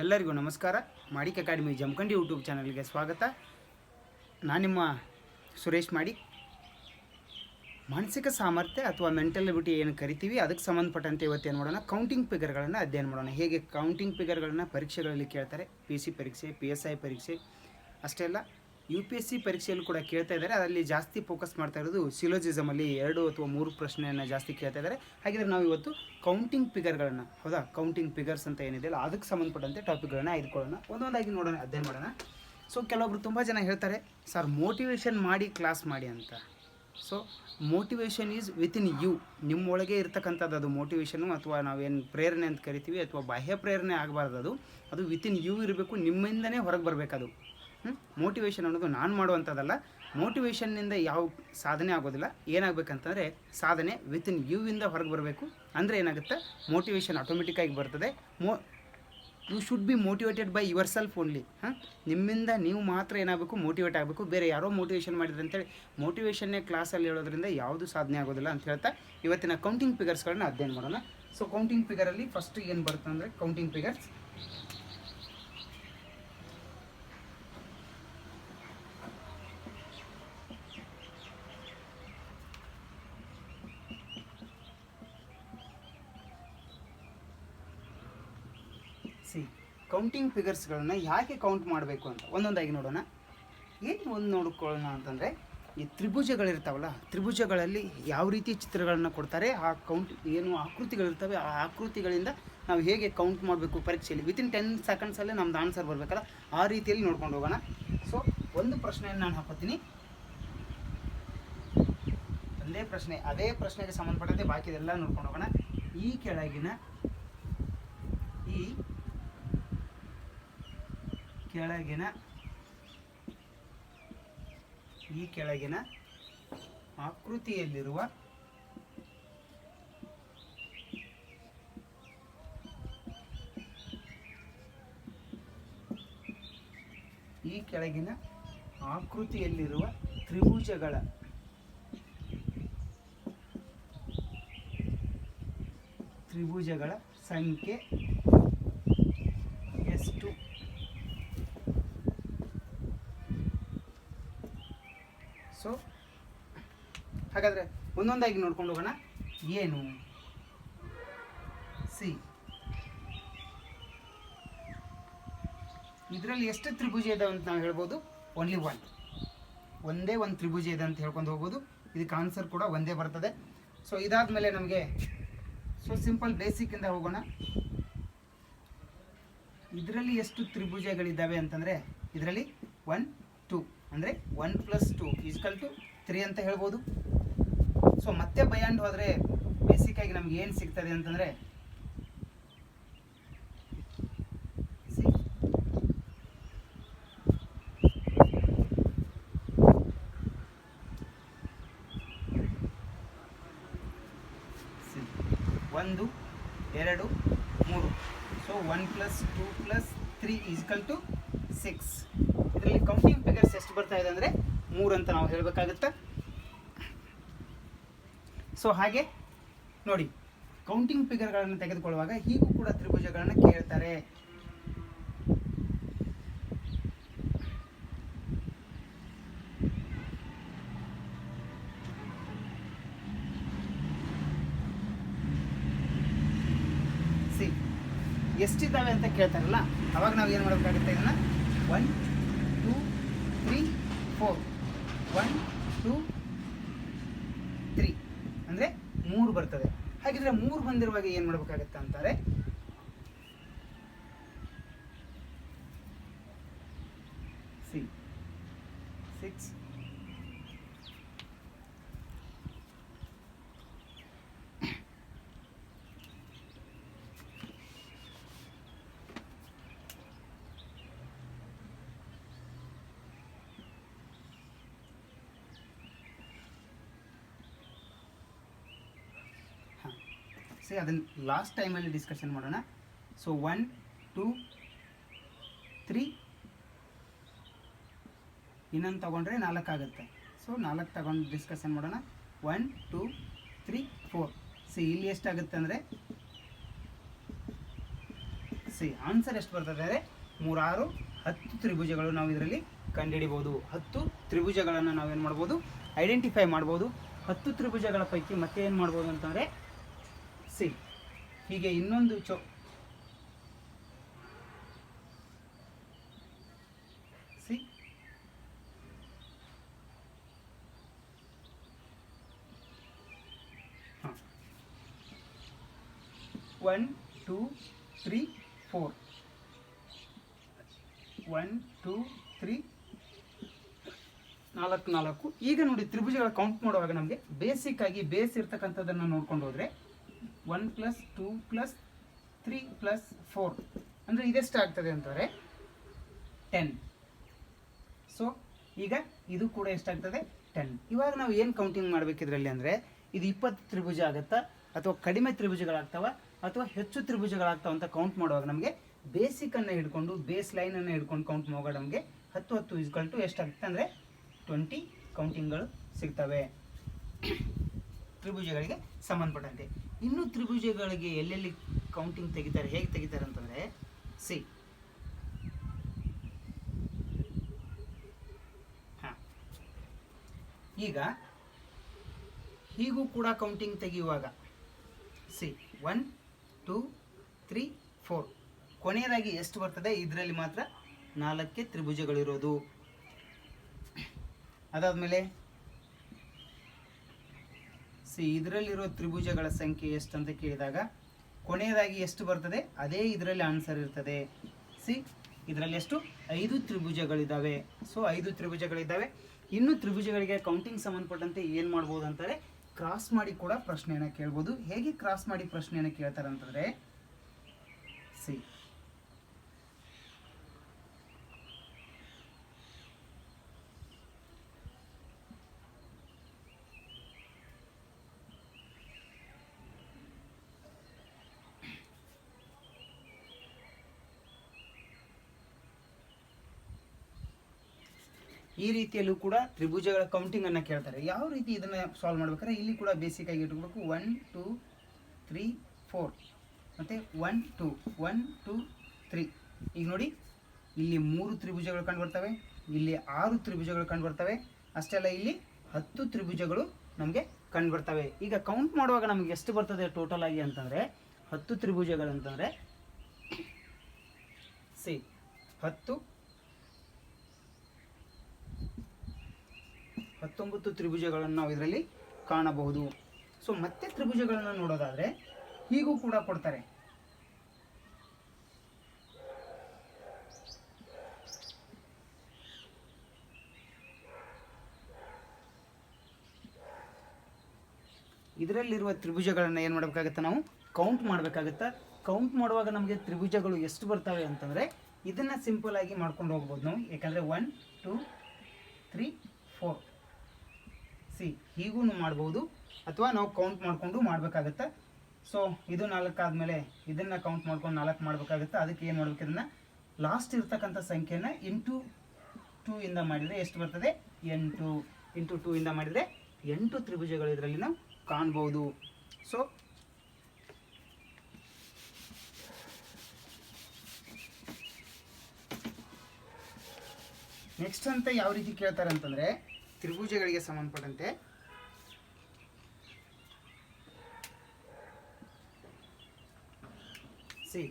ಎಲ್ಲರಿಗೂ ನಮಸ್ಕಾರ. ಮಾಡಿಕ್ academy Jamkhandi YouTube ಚಾನಲ್ಗೆ ಸ್ವಾಗತ. ನಾನು ನಿಮ್ಮ ಸುರೇಶ್ ಮಾಡಿ ಮಾನಸಿಕ ಸಾಮರ್ಥ್ಯ ಅಥವಾ ಮೆಂಟಲ್ ಏನು ಕರಿತೀವಿ, ಅದಕ್ಕೆ ಸಂಬಂಧಪಟ್ಟಂತೆ ಇವತ್ತು ಏನು ಮಾಡೋಣ ಕೌಂಟಿಂಗ್ ಫಿಗರ್ಗಳನ್ನು ಅಧ್ಯಯನ ಮಾಡೋಣ. ಹೇಗೆ ಕೌಂಟಿಂಗ್ ಫಿಗರ್ಗಳನ್ನು ಪರೀಕ್ಷೆಗಳಲ್ಲಿ ಕೇಳ್ತಾರೆ? ಪಿ ಸಿ ಪರೀಕ್ಷೆ ಪಿ ಎಸ್ ಐ ಪರೀಕ್ಷೆ, ಅಷ್ಟೇ ಅಲ್ಲ. ಯು ಪಿ ಎಸ್ ಸಿ ಪರೀಕ್ಷೆಯಲ್ಲೂ ಕೂಡ ಕೇಳ್ತಾ ಇದ್ದಾರೆ. ಅದರಲ್ಲಿ ಜಾಸ್ತಿ ಫೋಕಸ್ ಮಾಡ್ತಾ ಇರೋದು ಸಿಲೋಜಿಸಮಲ್ಲಿ ಎರಡು ಅಥವಾ ಮೂರು ಪ್ರಶ್ನೆಯನ್ನು ಜಾಸ್ತಿ ಕೇಳ್ತಾ ಇದ್ದಾರೆ. ಹಾಗಿದ್ರೆ ನಾವು ಇವತ್ತು ಕೌಂಟಿಂಗ್ ಫಿಗರ್ಗಳನ್ನು ಹೌದಾ? ಕೌಂಟಿಂಗ್ ಫಿಗರ್ಸ್ ಅಂತ ಏನಿದೆಯಲ್ಲ ಅದಕ್ಕೆ ಸಂಬಂಧಪಟ್ಟಂತೆ ಟಾಪಿಕ್ಗಳನ್ನ ಆಯ್ದುಕೊಳ್ಳೋಣ. ಒಂದೊಂದಾಗಿ ನೋಡೋಣ, ಅಧ್ಯಯನ ಮಾಡೋಣ. ಸೊ ಕೆಲವೊಬ್ರು ತುಂಬ ಜನ ಹೇಳ್ತಾರೆ, ಸರ್ ಮೋಟಿವೇಶನ್ ಮಾಡಿ ಕ್ಲಾಸ್ ಮಾಡಿ ಅಂತ. So motivation is within you ನಿಮ್ಮೊಳಗೆ ಇರ್ತಕ್ಕಂಥದ್ದು ಅದು ಮೋಟಿವೇಶನು ಅಥವಾ ನಾವೇನು ಪ್ರೇರಣೆ ಅಂತ ಕರಿತೀವಿ ಅಥವಾ ಬಾಹ್ಯ ಪ್ರೇರಣೆ ಆಗಬಾರ್ದು ಅದು. ಅದು ವಿತಿನ್ ಯು ಇರಬೇಕು, ನಿಮ್ಮಿಂದನೇ ಹೊರಗೆ ಬರಬೇಕದು ಮೋಟಿವೇಶನ್ ಅನ್ನೋದು ನಾನು ಮಾಡುವಂಥದ್ದಲ್ಲ. ಮೋಟಿವೇಶನ್ನಿಂದ ಯಾವ ಸಾಧನೆ ಆಗೋದಿಲ್ಲ. ಏನಾಗಬೇಕಂತಂದರೆ ಸಾಧನೆ ವಿತಿನ್ ಯು ಇಂದ ಹೊರಗೆ ಬರಬೇಕು. ಅಂದರೆ ಏನಾಗುತ್ತೆ? ಮೋಟಿವೇಶನ್ ಆಟೋಮೆಟಿಕ್ಕಾಗಿ ಬರ್ತದೆ. ಮೋ you should be motivated by yourself only ಹಾಂ? ನಿಮ್ಮಿಂದ ನೀವು ಮಾತ್ರ ಏನಾಗಬೇಕು? ಮೋಟಿವೇಟ್ ಆಗಬೇಕು. ಬೇರೆ ಯಾರೋ ಮೋಟಿವೇಶನ್ ಮಾಡಿದ್ರೆ ಅಂತೇಳಿ ಮೋಟಿವೇಶನ್ನೇ ಕ್ಲಾಸಲ್ಲಿ ಹೇಳೋದ್ರಿಂದ ಯಾವುದು ಸಾಧನೆ ಆಗೋದಿಲ್ಲ ಅಂತ ಹೇಳ್ತಾ ಇವತ್ತಿನ ಕೌಂಟಿಂಗ್ ಫಿಗರ್ಸ್ಗಳನ್ನ ಅಧ್ಯಯನ ಮಾಡೋಣ. ಸೊ ಕೌಂಟಿಂಗ್ ಫಿಗರಲ್ಲಿ ಫಸ್ಟ್ ಏನು ಬರುತ್ತೆ ಅಂದರೆ ಕೌಂಟಿಂಗ್ ಫಿಗರ್ಸ್ ಸಿ. ಕೌಂಟಿಂಗ್ ಫಿಗರ್ಸ್ಗಳನ್ನು ಯಾಕೆ ಕೌಂಟ್ ಮಾಡಬೇಕು ಅಂತ? ಒಂದೊಂದಾಗಿ ನೋಡೋಣ. ಏನು ಒಂದು ನೋಡ್ಕೊಳ್ಳೋಣ ಅಂತಂದರೆ, ಈ ತ್ರಿಭುಜಗಳಿರ್ತಾವಲ್ಲ, ತ್ರಿಭುಜಗಳಲ್ಲಿ ಯಾವ ರೀತಿ ಚಿತ್ರಗಳನ್ನು ಕೊಡ್ತಾರೆ, ಆ ಕೌಂಟ್ ಏನು ಆಕೃತಿಗಳಿರ್ತವೆ, ಆ ಆಕೃತಿಗಳಿಂದ ನಾವು ಹೇಗೆ ಕೌಂಟ್ ಮಾಡಬೇಕು ಪರೀಕ್ಷೆಯಲ್ಲಿ? ವಿತಿನ್ ಟೆನ್ ಸೆಕೆಂಡ್ಸಲ್ಲೇ ನಮ್ದು ಆನ್ಸರ್ ಬರಬೇಕಲ್ಲ? ಆ ರೀತಿಯಲ್ಲಿ ನೋಡ್ಕೊಂಡು ಹೋಗೋಣ. ಸೊ ಒಂದು ಪ್ರಶ್ನೆಯನ್ನು ನಾನು ಹಾಕೋತೀನಿ. ಒಂದೇ ಪ್ರಶ್ನೆ, ಅದೇ ಪ್ರಶ್ನೆಗೆ ಸಂಬಂಧಪಟ್ಟಂತೆ ಬಾಕಿದೆಲ್ಲ ನೋಡ್ಕೊಂಡು ಹೋಗೋಣ. ಈ ಕೆಳಗಿನ ಈ ಕೆಳಗಿನ ಈ ಕೆಳಗಿನ ಆಕೃತಿಯಲ್ಲಿರುವ ಈ ಕೆಳಗಿನ ಆಕೃತಿಯಲ್ಲಿರುವ ತ್ರಿಭುಜಗಳ ತ್ರಿಭುಜಗಳ ಸಂಖ್ಯೆ ಎಷ್ಟು ಸೊ ಹಾಗಾದರೆ ಒಂದೊಂದಾಗಿ ನೋಡ್ಕೊಂಡು ಹೋಗೋಣ. ಏನು? ಸಿ ಇದರಲ್ಲಿ ಎಷ್ಟು ತ್ರಿಭುಜ ಇದೆ ಅಂತ ನಾವು ಹೇಳ್ಬೋದು? ಓನ್ಲಿ ಒನ್ ಒಂದೇ ಒಂದು ತ್ರಿಭುಜ ಇದೆ ಅಂತ ಹೇಳ್ಕೊಂಡು ಹೋಗ್ಬೋದು. ಇದಕ್ಕೆ ಆನ್ಸರ್ ಕೂಡ ಒಂದೇ ಬರ್ತದೆ. ಸೊ ಇದಾದಮೇಲೆ ನಮಗೆ ಸೊ ಸಿಂಪಲ್ ಬೇಸಿಕ್ಕಿಂದ ಹೋಗೋಣ. ಇದರಲ್ಲಿ ಎಷ್ಟು ತ್ರಿಭುಜಗಳಿದ್ದಾವೆ ಅಂತಂದರೆ, ಇದರಲ್ಲಿ ಒನ್ ಅಂದರೆ one plus two equal to three ಅಂತ ಹೇಳ್ಬೋದು. ಸೊ ಮತ್ತೆ ಬಯಾಂಡ್ ಹೋದರೆ ಬೇಸಿಕ್ಕಾಗಿ ನಮ್ಗೆ ಏನು ಸಿಗ್ತದೆ ಅಂತಂದರೆ, ಒಂದು, ಎರಡು, ಮೂರು. So one plus two plus three equal to six ಇದರಲ್ಲಿ ಕೌಂಟಿಂಗ್ ಫಿಗರ್ಸ್ ಎಷ್ಟು ಬರ್ತಾ ಇದೆ ಅಂದರೆ ಮೂರು ಅಂತ ನಾವು ಹೇಳಬೇಕಾಗುತ್ತೆ. ಸೊ ಹಾಗೆ ನೋಡಿ ಕೌಂಟಿಂಗ್ ಫಿಗರ್ಗಳನ್ನು ತೆಗೆದುಕೊಳ್ಳುವಾಗ ಹೀಗೂ ಕೂಡ ತ್ರಿಭುಜಗಳನ್ನು ಕೇಳ್ತಾರೆ. ಸಿ ಎಷ್ಟಿದ್ದಾವೆ ಅಂತ ಕೇಳ್ತಾರಲ್ಲ, ಅವಾಗ ನಾವು ಏನು ಮಾಡಬೇಕಾಗುತ್ತೆ ಇದನ್ನು? One two three four one two three ಅಂದರೆ ಮೂರು ಬರ್ತದೆ ಬಂದಿರುವಾಗ ಏನು ಮಾಡಬೇಕಾಗತ್ತೆ ಅಂತಾರೆ? ಸಿ. ಸಿಕ್ಸ್ ಸಿ ಅದನ್ನು ಲಾಸ್ಟ್ ಟೈಮಲ್ಲಿ ಡಿಸ್ಕಷನ್ ಮಾಡೋಣ. ಸೊ ಒನ್ ಟೂ ತ್ರೀ ಇನ್ನೊಂದು ತೊಗೊಂಡ್ರೆ ನಾಲ್ಕು ಆಗುತ್ತೆ. ಸೊ ನಾಲ್ಕು ತಗೊಂಡು ಡಿಸ್ಕಷನ್ ಮಾಡೋಣ. One two three four see ಇಲ್ಲಿ ಎಷ್ಟಾಗುತ್ತೆ ಅಂದರೆ ಸಿ ಆನ್ಸರ್ ಎಷ್ಟು ಬರ್ತದೆ ಅಂದರೆ, ಮೂರಾರು ಹತ್ತು ತ್ರಿಭುಜಗಳು ನಾವು ಇದರಲ್ಲಿ ಕಂಡುಹಿಡಿಬೋದು. ಹತ್ತು ತ್ರಿಭುಜಗಳನ್ನು ನಾವೇನು ಮಾಡ್ಬೋದು? ಐಡೆಂಟಿಫೈ ಮಾಡ್ಬೋದು. ಹತ್ತು ತ್ರಿಭುಜಗಳ ಪೈಕಿ ಮತ್ತೆ ಏನು ಮಾಡ್ಬೋದು ಅಂತಂದರೆ ಹೀಗೆ ಇನ್ನೊಂದು ಚೊ see? One two three four one two three ನಾಲ್ಕು ನಾಲ್ಕು. ಈಗ ನೋಡಿ ತ್ರಿಭುಜಗಳ ಕೌಂಟ್ ಮಾಡುವಾಗ ನಮಗೆ ಬೇಸಿಕ್ ಆಗಿ ಬೇಸ್ ಇರ್ತಕ್ಕಂಥದ್ದನ್ನು ನೋಡ್ಕೊಂಡು ಹೋದರೆ one plus two plus three plus four. ಅಂದರೆ ಇದೆಷ್ಟಾಗ್ತದೆ ಅಂತಂದರೆ ಟೆನ್. ಸೊ ಈಗ ಇದು ಕೂಡ ಎಷ್ಟಾಗ್ತದೆ? ಟೆನ್. ಇವಾಗ ನಾವು ಏನು ಕೌಂಟಿಂಗ್ ಮಾಡಬೇಕಿದ್ರಲ್ಲಿ ಅಂದರೆ, ಇದು ಇಪ್ಪತ್ತು ತ್ರಿಭುಜ ಆಗುತ್ತಾ? ಅಥವಾ ಕಡಿಮೆ ತ್ರಿಭುಜಗಳಾಗ್ತಾವ? ಅಥವಾ ಹೆಚ್ಚು ತ್ರಿಭುಜಗಳಾಗ್ತಾವ ಅಂತ ಕೌಂಟ್ ಮಾಡುವಾಗ ನಮಗೆ ಬೇಸಿಕನ್ನು ಹಿಡ್ಕೊಂಡು ಬೇಸ್ ಲೈನನ್ನು ಹಿಡ್ಕೊಂಡು ಕೌಂಟ್ ಮಾಡುವಾಗ ನಮಗೆ ಹತ್ತು ಹತ್ತು ಇಸ್ಕಲ್ ಟು ಎಷ್ಟಾಗುತ್ತೆ ಅಂದರೆ ಟ್ವೆಂಟಿ ಕೌಂಟಿಂಗ್ಗಳು ಸಿಗ್ತವೆ. ತ್ರಿಭುಜಗಳಿಗೆ ಸಂಬಂಧಪಟ್ಟಂತೆ. ಇನ್ನು ತ್ರಿಭುಜಗಳಿಗೆ ಎಲ್ಲೆಲ್ಲಿ ಕೌಂಟಿಂಗ್ ತೆಗಿತಾರೆ, ಹೇಗೆ ತೆಗಿತಾರೆ ಅಂತಂದರೆ, ಸಿ. ಹಾಂ. ಈಗ, ಹೀಗೂ ಕೂಡ ಕೌಂಟಿಂಗ್ ತೆಗೆಯುವಾಗ, see. One, two, three, four. ಕೊನೆಯದಾಗಿ ಎಷ್ಟು ಬರ್ತದೆ? ಇದರಲ್ಲಿ ಮಾತ್ರ ನಾಲ್ಕೇ ತ್ರಿಭುಜಗಳಿರೋದು. ಅದಾದಮೇಲೆ ಸಿ ಇದರಲ್ಲಿರೋ ತ್ರಿಭುಜಗಳ ಸಂಖ್ಯೆ ಎಷ್ಟು ಅಂತ ಕೇಳಿದಾಗ ಕೊನೆಯದಾಗಿ ಎಷ್ಟು ಬರ್ತದೆ? ಅದೇ ಇದರಲ್ಲಿ ಆನ್ಸರ್ ಇರ್ತದೆ. ಸಿ, ಇದರಲ್ಲಿ ಎಷ್ಟು? ಐದು ತ್ರಿಭುಜಗಳಿದ್ದಾವೆ ಸೊ ಐದು ತ್ರಿಭುಜಗಳಿದ್ದಾವೆ ಇನ್ನು ತ್ರಿಭುಜಗಳಿಗೆ ಕೌಂಟಿಂಗ್ ಸಂಬಂಧಪಟ್ಟಂತೆ ಏನು ಮಾಡ್ಬೋದು ಅಂತಾರೆ ಕ್ರಾಸ್ ಮಾಡಿ ಕೂಡ ಪ್ರಶ್ನೆಯನ್ನು ಕೇಳ್ಬೋದು. ಹೇಗೆ ಕ್ರಾಸ್ ಮಾಡಿ ಪ್ರಶ್ನೆಯನ್ನು ಕೇಳ್ತಾರೆ ಅಂತಂದರೆ ಸಿ ಈ ರೀತಿಯಲ್ಲೂ ಕೂಡ ತ್ರಿಭುಜಗಳ ಕೌಂಟಿಂಗ್ ಅನ್ನ ಕೇಳ್ತಾರೆ. ಯಾವ ರೀತಿ ಇದನ್ನ ಸಾಲ್ವ್ ಮಾಡ್ಬೇಕಾದ್ರೆ ಇಲ್ಲಿ ಕೂಡ ಬೇಸಿಕ್ ಆಗಿ ಇಟ್ಕೋಬೇಕು. ಒನ್ ಟೂ ತ್ರೀ ಫೋರ್ ಮತ್ತೆ one two one two three ಈಗ ನೋಡಿ, ಇಲ್ಲಿ ಮೂರು ತ್ರಿಭುಜಗಳು ಕಂಡುಬರ್ತವೆ. ಇಲ್ಲಿ ಆರು ತ್ರಿಭುಜಗಳು ಕಂಡುಬರ್ತವೆ. ಅಷ್ಟೇ ಅಲ್ಲ ಇಲ್ಲಿ ಹತ್ತು ತ್ರಿಭುಜಗಳು ನಮಗೆ ಕಂಡುಬರ್ತವೆ. ಈಗ ಕೌಂಟ್ ಮಾಡುವಾಗ ನಮಗೆ ಎಷ್ಟು ಬರ್ತದೆ ಟೋಟಲ್ ಆಗಿ ಅಂತಂದರೆ, ಹತ್ತು ತ್ರಿಭುಜಗಳು ಅಂತಂದರೆ ಸಿ ಹತ್ತು ಹತ್ತೊಂಬತ್ತು ತ್ರಿಭುಜಗಳನ್ನು ನಾವು ಇದರಲ್ಲಿ ಕಾಣಬಹುದು. ಸೊ ಮತ್ತೆ ತ್ರಿಭುಜಗಳನ್ನು ನೋಡೋದಾದರೆ, ಹೀಗೂ ಕೂಡ ಕೊಡ್ತಾರೆ. ಇದರಲ್ಲಿರುವ ತ್ರಿಭುಜಗಳನ್ನು ಏನು ಮಾಡಬೇಕಾಗುತ್ತೆ ನಾವು? ಕೌಂಟ್ ಮಾಡಬೇಕಾಗುತ್ತೆ. ಕೌಂಟ್ ಮಾಡುವಾಗ ನಮಗೆ ತ್ರಿಭುಜಗಳು ಎಷ್ಟು ಬರ್ತವೆ ಅಂತಂದರೆ, ಇದನ್ನು ಸಿಂಪಲ್ ಆಗಿ ಮಾಡ್ಕೊಂಡು ಹೋಗ್ಬೋದು ನಾವು. ಯಾಕಂದರೆ one two three four see ಹೀಗೂ ಮಾಡ್ಬೋದು. ಅಥವಾ ನಾವು ಕೌಂಟ್ ಮಾಡಿಕೊಂಡು ಮಾಡಬೇಕಾಗತ್ತೆ. ಸೊ ಇದು ನಾಲ್ಕು ಆದಮೇಲೆ ಇದನ್ನು ಕೌಂಟ್ ಮಾಡ್ಕೊಂಡು ನಾಲ್ಕು ಮಾಡಬೇಕಾಗುತ್ತೆ. ಅದಕ್ಕೆ ಏನು ಮಾಡಬೇಕು ಇದನ್ನು? ಲಾಸ್ಟ್ ಇರ್ತಕ್ಕಂಥ ಸಂಖ್ಯೆನ ಇಂಟು ಟೂ ಇಂದ ಮಾಡಿದರೆ ಎಷ್ಟು ಬರ್ತದೆ? ಎಂಟು. ಇಂಟು ಟೂ ಇಂದ ಮಾಡಿದರೆ ಎಂಟು ತ್ರಿಭುಜಗಳು ಇದರಲ್ಲಿ ನಾವು ಕಾಣ್ಬೋದು. ಸೊ ನೆಕ್ಸ್ಟ್ ಅಂತ ಯಾವ ರೀತಿ ಕೇಳ್ತಾರೆ ಅಂತಂದರೆ ತ್ರಿಭುಜಗಳಿಗೆ ಸಂಬಂಧಪಟ್ಟಂತೆ. ಸಿ.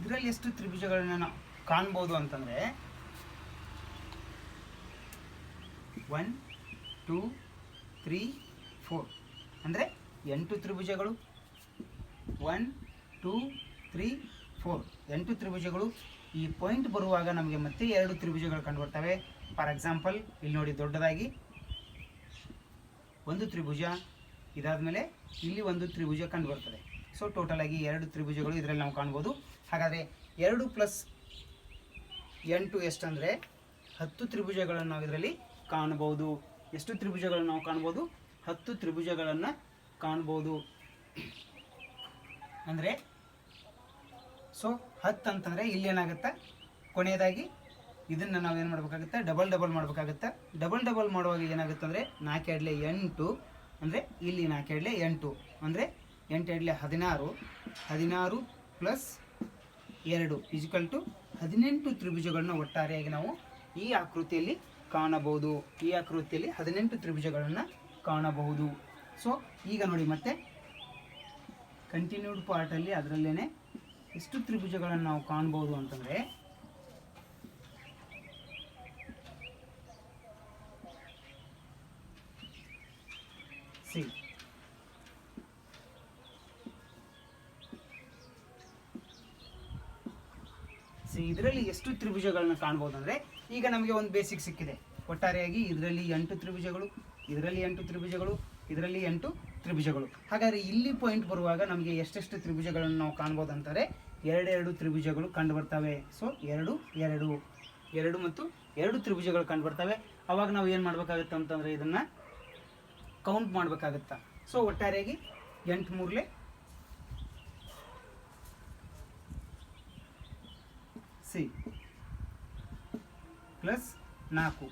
ಇದರಲ್ಲಿ ಎಷ್ಟು ತ್ರಿಭುಜಗಳನ್ನು ನಾವು ಕಾಣ್ಬೋದು ಅಂತಂದರೆ ಒನ್ ಟೂ ತ್ರೀ ಫೋರ್ ಅಂದರೆ ಎಂಟು ತ್ರಿಭುಜಗಳು. ಒನ್ ಟೂ ತ್ರೀ ಫೋರ್ ಎಂಟು ತ್ರಿಭುಜಗಳು. ಈ ಪಾಯಿಂಟ್ ಬರುವಾಗ ನಮಗೆ ಮತ್ತೆ ಎರಡು ತ್ರಿಭುಜಗಳು ಕಂಡು ಬರ್ತವೆ ಫಾರ್ ಎಕ್ಸಾಂಪಲ್ ಇಲ್ಲಿ ನೋಡಿ ದೊಡ್ಡದಾಗಿ. ಒಂದು ತ್ರಿಭುಜ ಇದಾದ ಮೇಲೆ ಇಲ್ಲಿ ಒಂದು ತ್ರಿಭುಜ ಕಂಡು ಬರ್ತದೆ ಸೊ ಟೋಟಲ್ ಆಗಿ ಎರಡು ತ್ರಿಭುಜಗಳು ಇದರಲ್ಲಿ ನಾವು ಕಾಣ್ಬೋದು. ಹಾಗಾದರೆ ಎರಡು ಪ್ಲಸ್ ಎಂಟು ಎಷ್ಟಂದರೆ ಹತ್ತು ತ್ರಿಭುಜಗಳನ್ನು ನಾವು ಇದರಲ್ಲಿ ಕಾಣಬಹುದು. ಎಷ್ಟು ತ್ರಿಭುಜಗಳನ್ನು ನಾವು ಕಾಣ್ಬೋದು ಹತ್ತು ತ್ರಿಭುಜಗಳನ್ನು ಕಾಣ್ಬೋದು ಅಂದರೆ ಸೊ ಹತ್ತು ಅಂತಂದರೆ ಇಲ್ಲಿ ಏನಾಗುತ್ತೆ? ಕೊನೆಯದಾಗಿ ಇದನ್ನು ಏನು ಮಾಡಬೇಕಾಗುತ್ತೆ? ಡಬಲ್ ಡಬಲ್ ಮಾಡಬೇಕಾಗುತ್ತೆ? ಡಬಲ್ ಡಬಲ್ ಮಾಡುವಾಗ ಏನಾಗುತ್ತೆ ಅಂದರೆ ನಾಲ್ಕು ಎರಡಲೆ ಎಂಟು, ಅಂದರೆ ಇಲ್ಲಿ ನಾಲ್ಕು ಎರಡಲೆ ಎಂಟು, ಅಂದರೆ ಎಂಟು ಎರಡಲೆ ಹದಿನಾರು ಹದಿನಾರು ಪ್ಲಸ್ ಎರಡು ಫಿಸಿಕಲ್ ಟು ಹದಿನೆಂಟು ತ್ರಿಭುಜಗಳನ್ನ ಒಟ್ಟಾರೆಯಾಗಿ ನಾವು ಈ ಆಕೃತಿಯಲ್ಲಿ ಕಾಣಬಹುದು. ಈ ಆಕೃತಿಯಲ್ಲಿ ಹದಿನೆಂಟು ತ್ರಿಭುಜಗಳನ್ನು ಕಾಣಬಹುದು. ಸೊ ಈಗ ನೋಡಿ ಮತ್ತೆ ಕಂಟಿನ್ಯೂಡ್ ಪಾರ್ಟಲ್ಲಿ ಅದರಲ್ಲೇ ಎಷ್ಟು ತ್ರಿಭುಜಗಳನ್ನು ನಾವು ಕಾಣ್ಬೋದು ಅಂತಂದರೆ ಸಿ ಸಿ ಇದರಲ್ಲಿ ಎಷ್ಟು ತ್ರಿಭುಜಗಳನ್ನ ಕಾಣ್ಬೋದು ಅಂದರೆ ಈಗ ನಮಗೆ ಒಂದು ಬೇಸಿಕ್ ಸಿಕ್ಕಿದೆ. ಒಟ್ಟಾರೆಯಾಗಿ ಇದರಲ್ಲಿ ಎಂಟು ತ್ರಿಭುಜಗಳು, ಇದರಲ್ಲಿ ಎಂಟು ತ್ರಿಭುಜಗಳು, ಇದರಲ್ಲಿ ಎಂಟು ತ್ರಿಭುಜಗಳು. ಹಾಗಾದರೆ ಇಲ್ಲಿ ಪಾಯಿಂಟ್ ಬರುವಾಗ ನಮಗೆ ಎಷ್ಟೆಷ್ಟು ತ್ರಿಭುಜಗಳನ್ನು ನಾವು ಕಾಣ್ಬೋದು ಅಂತಾರೆ ಎರಡೆರಡು ತ್ರಿಭುಜಗಳು ಕಂಡು ಬರ್ತವೆ ಸೊ ಎರಡು ಎರಡು ಎರಡು ಮತ್ತು ಎರಡು ತ್ರಿಭುಜಗಳು ಕಂಡು ಬರ್ತವೆ ಅವಾಗ ನಾವು ಏನು ಮಾಡಬೇಕಾಗುತ್ತೆ ಅಂತಂದರೆ ಇದನ್ನು ಕೌಂಟ್ ಮಾಡಬೇಕಾಗುತ್ತಾ? ಸೊ ಒಟ್ಟಾರೆಯಾಗಿ ಎಂಟು ಮೂರಲೆ ಸಿ. ಪ್ಲಸ್ ನಾಲ್ಕು.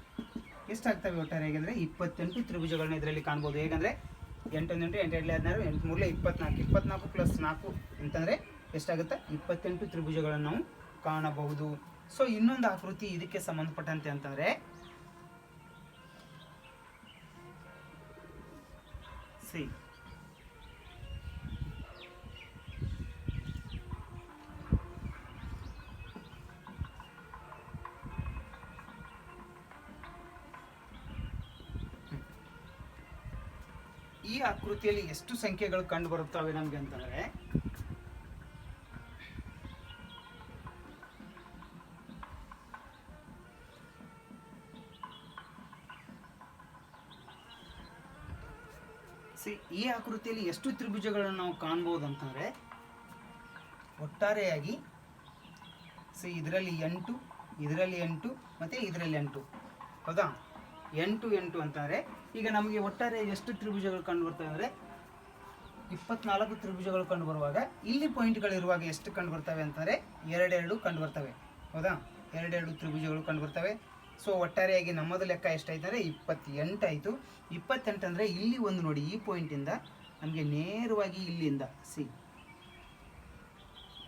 ಎಷ್ಟಾಗ್ತವೆ ಒಟ್ಟಾರೆ ಹೇಗೆಂದರೆ ಇಪ್ಪತ್ತೆಂಟು ತ್ರಿಭುಜಗಳನ್ನ ಇದರಲ್ಲಿ ಕಾಣ್ಬೋದು. ಹೇಗಂದರೆ ಎಂಟೊಂದು ಎಂಟು ಎಂಟು ಹದಿನಾರು ಎಂಟು ಮೂರಲೇ ಇಪ್ಪತ್ನಾಲ್ಕು. ಇಪ್ಪತ್ನಾಲ್ಕು ಪ್ಲಸ್ ನಾಲ್ಕು ಅಂತಂದರೆ ಎಷ್ಟಾಗುತ್ತೆ? ಇಪ್ಪತ್ತೆಂಟು ತ್ರಿಭುಜಗಳನ್ನು ನಾವು ಕಾಣಬಹುದು. ಸೊ, ಇನ್ನೊಂದು ಆಕೃತಿ ಇದಕ್ಕೆ ಸಂಬಂಧಪಟ್ಟಂತೆ ಅಂತಂದರೆ ಸಿ. ಈ ಆಕೃತಿಯಲ್ಲಿ ಎಷ್ಟು ಸಂಖ್ಯೆಗಳು ಕಂಡು ಬರುತ್ತವೆ ನಮಗೆ ಅಂತಂದ್ರೆ? ಈ ಆಕೃತಿಯಲ್ಲಿ ಎಷ್ಟು ತ್ರಿಭುಜಗಳನ್ನು ನಾವು ಕಾಣ್ಬೋದು ಅಂತಂದ್ರೆ, ಒಟ್ಟಾರೆಯಾಗಿ, ಸೊ, ಇದರಲ್ಲಿ ಎಂಟು ಇದರಲ್ಲಿ ಎಂಟು, ಮತ್ತು ಇದರಲ್ಲಿ ಎಂಟು. ಹೌದಾ? ಎಂಟು ಎಂಟು ಅಂತಂದರೆ ಈಗ ನಮಗೆ ಒಟ್ಟಾರೆ ಎಷ್ಟು ತ್ರಿಭುಜಗಳು ಕಂಡು ಬರ್ತವೆ ಅಂದರೆ ಇಪ್ಪತ್ನಾಲ್ಕು ತ್ರಿಭುಜಗಳು ಕಂಡು ಬರುವಾಗ, ಇಲ್ಲಿ ಪಾಯಿಂಟ್ಗಳಿರುವಾಗ ಎಷ್ಟು ಕಂಡು ಬರ್ತವೆ ಅಂತಂದರೆ ಎರಡೆರಡು ಕಂಡು ಬರ್ತವೆ. ಹೌದಾ? ಎರಡೆರಡು ತ್ರಿಭುಜಗಳು ಕಂಡು ಬರ್ತವೆ. ಸೊ ಒಟ್ಟಾರೆಯಾಗಿ ನಮ್ಮದು ಲೆಕ್ಕ ಎಷ್ಟಾಯ್ತು ಅಂದರೆ ಇಪ್ಪತ್ತೆಂಟು ಆಯಿತು. ಇಪ್ಪತ್ತೆಂಟು ಅಂದರೆ ಇಲ್ಲಿ ಒಂದು ನೋಡಿ, ಈ ಪಾಯಿಂಟಿಂದ ನಮಗೆ ನೇರವಾಗಿ ಇಲ್ಲಿಂದ ಸಿ.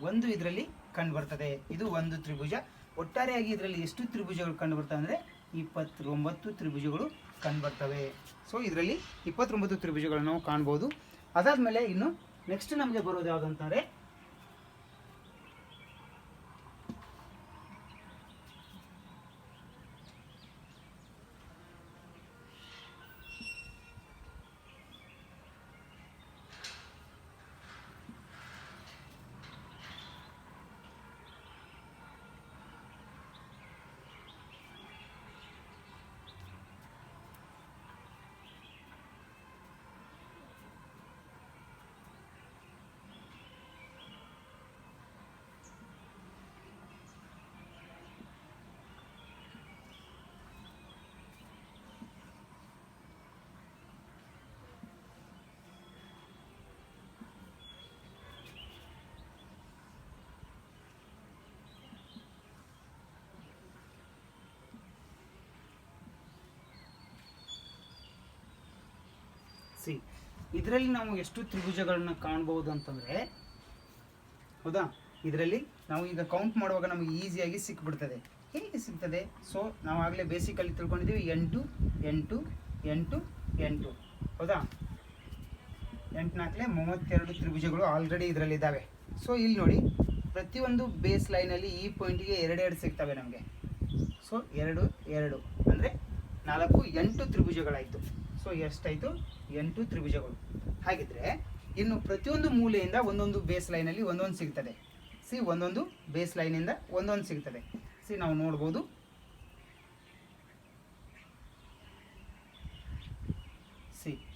ಒಂದು ಇದರಲ್ಲಿ ಕಂಡು ಬರ್ತದೆ. ಇದು ಒಂದು ತ್ರಿಭುಜ. ಒಟ್ಟಾರೆಯಾಗಿ ಇದರಲ್ಲಿ ಎಷ್ಟು ತ್ರಿಭುಜಗಳು ಕಂಡು ಬರ್ತವೆ ಅಂದರೆ ಇಪ್ಪತ್ತೊಂಬತ್ತು ತ್ರಿಭುಜಗಳು ಕಂಡುಬರ್ತವೆ ಸೊ ಇದರಲ್ಲಿ ಇಪ್ಪತ್ತೊಂಬತ್ತು ತ್ರಿಭುಜಗಳನ್ನು ನಾವು ಕಾಣ್ಬೋದು. ಅದಾದಮೇಲೆ ಇನ್ನು ನೆಕ್ಸ್ಟ್ ನಮಗೆ ಬರೋದು ಯಾವುದಂತಾರೆ ಸಿ. ಇದರಲ್ಲಿ ನಾವು ಎಷ್ಟು ತ್ರಿಭುಜಗಳನ್ನ ಕಾಣ್ಬೋದು ಅಂತಂದರೆ, ಹೌದಾ? ಇದರಲ್ಲಿ ನಾವು ಈಗ ಕೌಂಟ್ ಮಾಡುವಾಗ ನಮಗೆ ಈಸಿಯಾಗಿ ಸಿಕ್ಬಿಡ್ತದೆ. ಹೇಗೆ ಸಿಗ್ತದೆ? ಸೊ ನಾವು ಆಗಲೇ ಬೇಸಿಕಲ್ಲಿ ತಿಳ್ಕೊಂಡಿದ್ದೀವಿ, ಎಂಟು ಎಂಟು ಎಂಟು ಎಂಟು. ಹೌದಾ? ಎಂಟು ನಾಲ್ಕಲೇ ಮೂವತ್ತೆರಡು ತ್ರಿಭುಜಗಳು ಆಲ್ರೆಡಿ ಇದರಲ್ಲಿ ಇದ್ದಾವೆ ಸೊ ಇಲ್ಲಿ ನೋಡಿ, ಪ್ರತಿಯೊಂದು ಬೇಸ್ ಲೈನಲ್ಲಿ ಈ ಪಾಯಿಂಟಿಗೆ ಎರಡೆರಡು ಸಿಗ್ತವೆ ನಮಗೆ. ಸೊ ಎರಡು ಎರಡು. ಅಂದರೆ ನಾಲ್ಕು, ಎಂಟು ತ್ರಿಭುಜಗಳಾಯಿತು. ಸೊ ಎಷ್ಟಾಯಿತು? ಎಂಟು ತ್ರಿಭುಜಗಳು. ಹಾಗಿದ್ರೆ, ಇನ್ನು ಪ್ರತಿಯೊಂದು ಮೂಲೆಯಿಂದ ಒಂದೊಂದು ಬೇಸ್ ಲೈನಲ್ಲಿ ಒಂದೊಂದು ಸಿಗ್ತದೆ. ಸಿ ಒಂದೊಂದು ಬೇಸ್ ಲೈನಿಂದ ಒಂದೊಂದು ಸಿಗ್ತದೆ. ಸಿ ನಾವು ನೋಡ್ಬೋದು. ಸಿ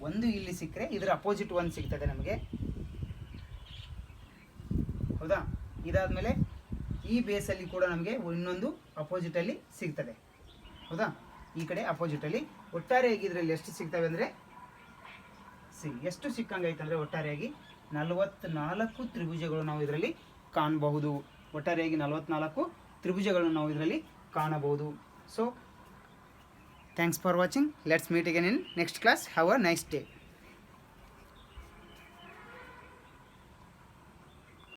ಒಂದು ಇಲ್ಲಿ ಸಿಕ್ಕರೆ ಇದರ ಅಪೋಸಿಟ್ ಒಂದು ಸಿಗ್ತದೆ ನಮಗೆ. ಹೌದಾ? ಇದಾದಮೇಲೆ ಈ ಬೇಸಲ್ಲಿ ಕೂಡ ನಮಗೆ ಇನ್ನೊಂದು ಅಪೋಸಿಟಲ್ಲಿ ಸಿಗ್ತದೆ. ಹೌದಾ? ಈ ಕಡೆ ಅಪೋಸಿಟಲ್ಲಿ ಒಟ್ಟಾರೆಯಾಗಿ ಇದರಲ್ಲಿ ಎಷ್ಟು ಸಿಗ್ತವೆ ಅಂದರೆ ಸಿ, ಎಷ್ಟು ಸಿಕ್ಕಂಗೈತೆ ಅಂದರೆ ಒಟ್ಟಾರೆಯಾಗಿ ನಲವತ್ನಾಲ್ಕು ತ್ರಿಭುಜಗಳು ನಾವು ಇದರಲ್ಲಿ ಕಾಣಬಹುದು. ಒಟ್ಟಾರೆಯಾಗಿ ನಲವತ್ನಾಲ್ಕು ತ್ರಿಭುಜಗಳನ್ನು ನಾವು ಇದರಲ್ಲಿ ಕಾಣಬಹುದು. So thanks for watching let's meet again in next class have a nice day